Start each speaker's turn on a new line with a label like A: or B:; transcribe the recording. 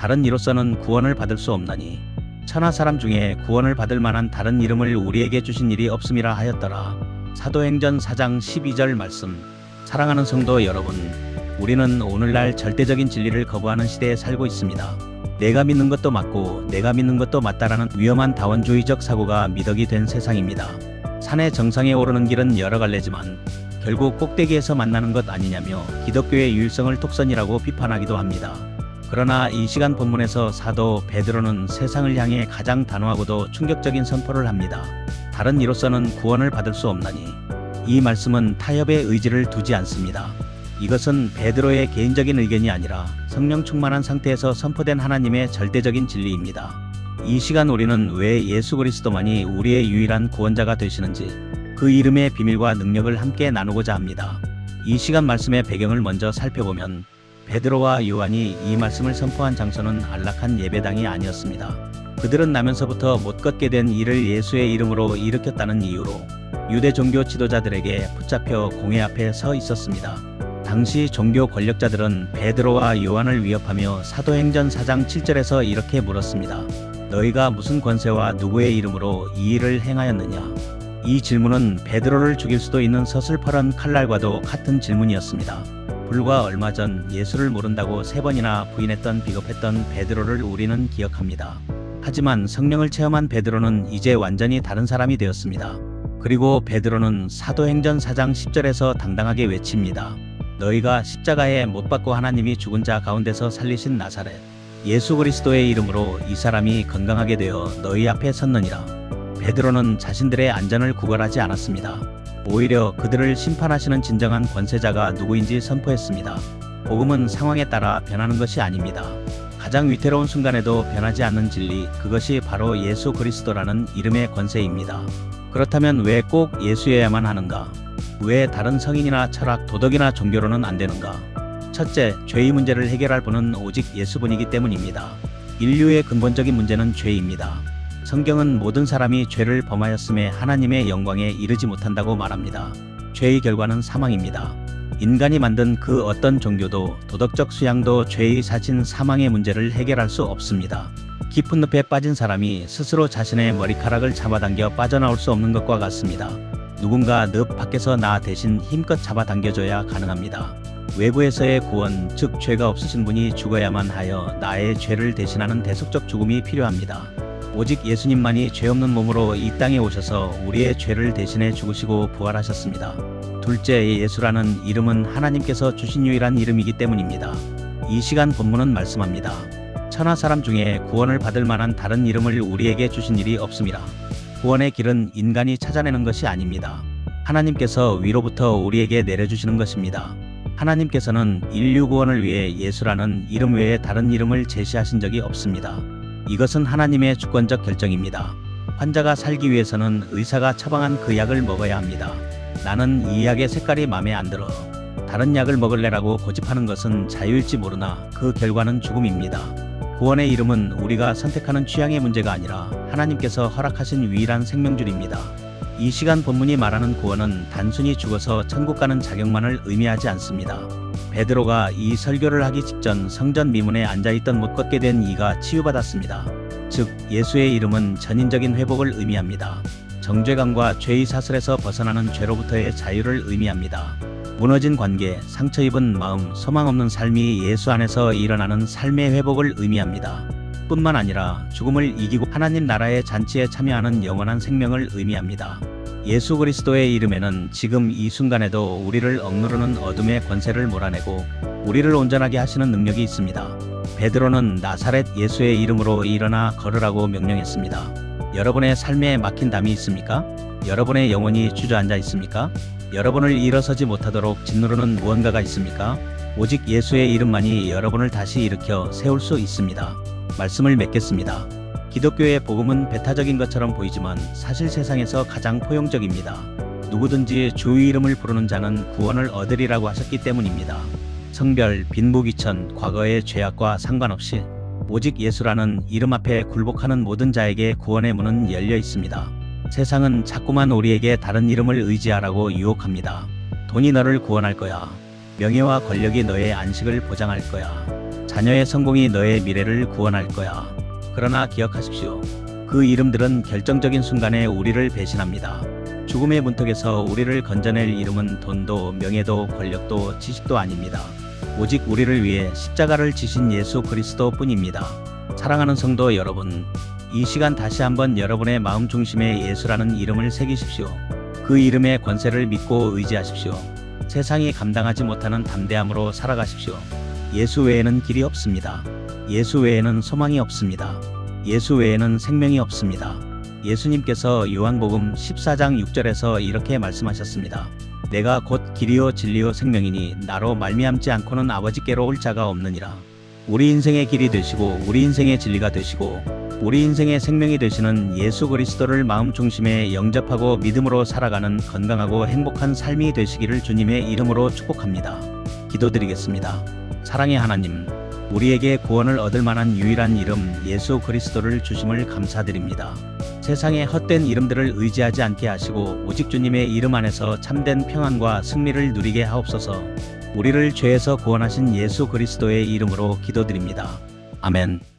A: 다른 이로서는 구원을 받을 수 없나니 천하 사람 중에 구원을 받을 만한 다른 이름을 우리에게 주신 일이 없음이라 하였더라. 사도행전 4장 12절 말씀. 사랑하는 성도 여러분, 우리는 오늘날 절대적인 진리를 거부하는 시대에 살고 있습니다. 내가 믿는 것도 맞고 내가 믿는 것도 맞다라는 위험한 다원주의적 사고가 미덕이 된 세상입니다. 산의 정상에 오르는 길은 여러 갈래지만 결국 꼭대기에서 만나는 것 아니냐며 기독교의 유일성을 독선이라고 비판하기도 합니다. 그러나 이 시간 본문에서 사도 베드로는 세상을 향해 가장 단호하고도 충격적인 선포를 합니다. 다른 이로서는 구원을 받을 수 없나니 이 말씀은 타협의 의지를 두지 않습니다. 이것은 베드로의 개인적인 의견이 아니라 성령 충만한 상태에서 선포된 하나님의 절대적인 진리입니다. 이 시간 우리는 왜 예수 그리스도만이 우리의 유일한 구원자가 되시는지 그 이름의 비밀과 능력을 함께 나누고자 합니다. 이 시간 말씀의 배경을 먼저 살펴보면 베드로와 요한이 이 말씀을 선포한 장소는 안락한 예배당이 아니었습니다. 그들은 나면서부터 못 걷게 된 이를 예수의 이름으로 일으켰다는 이유로 유대 종교 지도자들에게 붙잡혀 공회 앞에 서 있었습니다. 당시 종교 권력자들은 베드로와 요한을 위협하며 사도행전 4장 7절에서 이렇게 물었습니다. 너희가 무슨 권세와 누구의 이름으로 이 일을 행하였느냐? 이 질문은 베드로를 죽일 수도 있는 서슬퍼런 칼날과도 같은 질문이었습니다. 불과 얼마 전 예수를 모른다고 세 번이나 부인했던 비겁했던 베드로를 우리는 기억합니다. 하지만 성령을 체험한 베드로는 이제 완전히 다른 사람이 되었습니다. 그리고 베드로는 사도행전 4장 10절에서 당당하게 외칩니다. 너희가 십자가에 못 박고 하나님이 죽은 자 가운데서 살리신 나사렛 예수 그리스도의 이름으로 이 사람이 건강하게 되어 너희 앞에 섰느니라. 베드로는 자신들의 안전을 구걸하지 않았습니다. 오히려 그들을 심판하시는 진정한 권세자가 누구인지 선포했습니다. 복음은 상황에 따라 변하는 것이 아닙니다. 가장 위태로운 순간에도 변하지 않는 진리, 그것이 바로 예수 그리스도라는 이름의 권세입니다. 그렇다면 왜 꼭 예수여야만 하는가? 왜 다른 성인이나 철학, 도덕이나 종교로는 안 되는가? 첫째, 죄의 문제를 해결할 분은 오직 예수분이기 때문입니다. 인류의 근본적인 문제는 죄입니다. 성경은 모든 사람이 죄를 범하였음에 하나님의 영광에 이르지 못한다고 말합니다. 죄의 결과는 사망입니다. 인간이 만든 그 어떤 종교도 도덕적 수양도 죄의 사진 사망의 문제를 해결할 수 없습니다. 깊은 늪에 빠진 사람이 스스로 자신의 머리카락을 잡아당겨 빠져나올 수 없는 것과 같습니다. 누군가 늪 밖에서 나 대신 힘껏 잡아당겨줘야 가능합니다. 외부에서의 구원, 즉 죄가 없으신 분이 죽어야만 하여 나의 죄를 대신하는 대속적 죽음이 필요합니다. 오직 예수님만이 죄 없는 몸으로 이 땅에 오셔서 우리의 죄를 대신해 죽으시고 부활하셨습니다. 둘째, 예수라는 이름은 하나님께서 주신 유일한 이름이기 때문입니다. 이 시간 본문은 말씀합니다. 천하 사람 중에 구원을 받을 만한 다른 이름을 우리에게 주신 일이 없습니다. 구원의 길은 인간이 찾아내는 것이 아닙니다. 하나님께서 위로부터 우리에게 내려주시는 것입니다. 하나님께서는 인류 구원을 위해 예수라는 이름 외에 다른 이름을 제시하신 적이 없습니다. 이것은 하나님의 주권적 결정입니다. 환자가 살기 위해서는 의사가 처방한 그 약을 먹어야 합니다. 나는 이 약의 색깔이 마음에 안 들어. 다른 약을 먹을래라고 고집하는 것은 자유일지 모르나 그 결과는 죽음입니다. 구원의 이름은 우리가 선택하는 취향의 문제가 아니라 하나님께서 허락하신 유일한 생명줄입니다. 이 시간 본문이 말하는 구원은 단순히 죽어서 천국 가는 자격만을 의미하지 않습니다. 베드로가 이 설교를 하기 직전 성전 미문에 앉아있던 못 걷게 된 이가 치유받았습니다. 즉 예수의 이름은 전인적인 회복을 의미합니다. 정죄감과 죄의 사슬에서 벗어나는 죄로부터의 자유를 의미합니다. 무너진 관계, 상처 입은 마음, 소망 없는 삶이 예수 안에서 일어나는 삶의 회복을 의미합니다. 뿐만 아니라 죽음을 이기고 하나님 나라의 잔치에 참여하는 영원한 생명을 의미합니다. 예수 그리스도의 이름에는 지금 이 순간에도 우리를 억누르는 어둠의 권세를 몰아내고 우리를 온전하게 하시는 능력이 있습니다. 베드로는 나사렛 예수의 이름으로 일어나 걸으라고 명령했습니다. 여러분의 삶에 막힌 담이 있습니까? 여러분의 영혼이 주저앉아 있습니까? 여러분을 일어서지 못하도록 짓누르는 무언가가 있습니까? 오직 예수의 이름만이 여러분을 다시 일으켜 세울 수 있습니다. 말씀을 맺겠습니다. 기독교의 복음은 배타적인 것처럼 보이지만 사실 세상에서 가장 포용적입니다. 누구든지 주의 이름을 부르는 자는 구원을 얻으리라고 하셨기 때문입니다. 성별, 빈부귀천, 과거의 죄악과 상관없이 오직 예수라는 이름 앞에 굴복하는 모든 자에게 구원의 문은 열려 있습니다. 세상은 자꾸만 우리에게 다른 이름을 의지하라고 유혹합니다. 돈이 너를 구원할 거야. 명예와 권력이 너의 안식을 보장할 거야. 자녀의 성공이 너의 미래를 구원할 거야. 그러나 기억하십시오. 그 이름들은 결정적인 순간에 우리를 배신합니다. 죽음의 문턱에서 우리를 건져낼 이름은 돈도 명예도 권력도 지식도 아닙니다. 오직 우리를 위해 십자가를 지신 예수 그리스도 뿐입니다. 사랑하는 성도 여러분, 이 시간 다시 한번 여러분의 마음 중심에 예수라는 이름을 새기십시오. 그 이름의 권세를 믿고 의지하십시오. 세상이 감당하지 못하는 담대함으로 살아가십시오. 예수 외에는 길이 없습니다. 예수 외에는 소망이 없습니다. 예수 외에는 생명이 없습니다. 예수님께서 요한복음 14장 6절에서 이렇게 말씀하셨습니다. 내가 곧 길이요 진리요 생명이니 나로 말미암지 않고는 아버지께로 올 자가 없느니라. 우리 인생의 길이 되시고 우리 인생의 진리가 되시고 우리 인생의 생명이 되시는 예수 그리스도를 마음 중심에 영접하고 믿음으로 살아가는 건강하고 행복한 삶이 되시기를 주님의 이름으로 축복합니다. 기도드리겠습니다. 사랑의 하나님, 우리에게 구원을 얻을 만한 유일한 이름 예수 그리스도를 주심을 감사드립니다. 세상의 헛된 이름들을 의지하지 않게 하시고 오직 주님의 이름 안에서 참된 평안과 승리를 누리게 하옵소서. 우리를 죄에서 구원하신 예수 그리스도의 이름으로 기도드립니다. 아멘.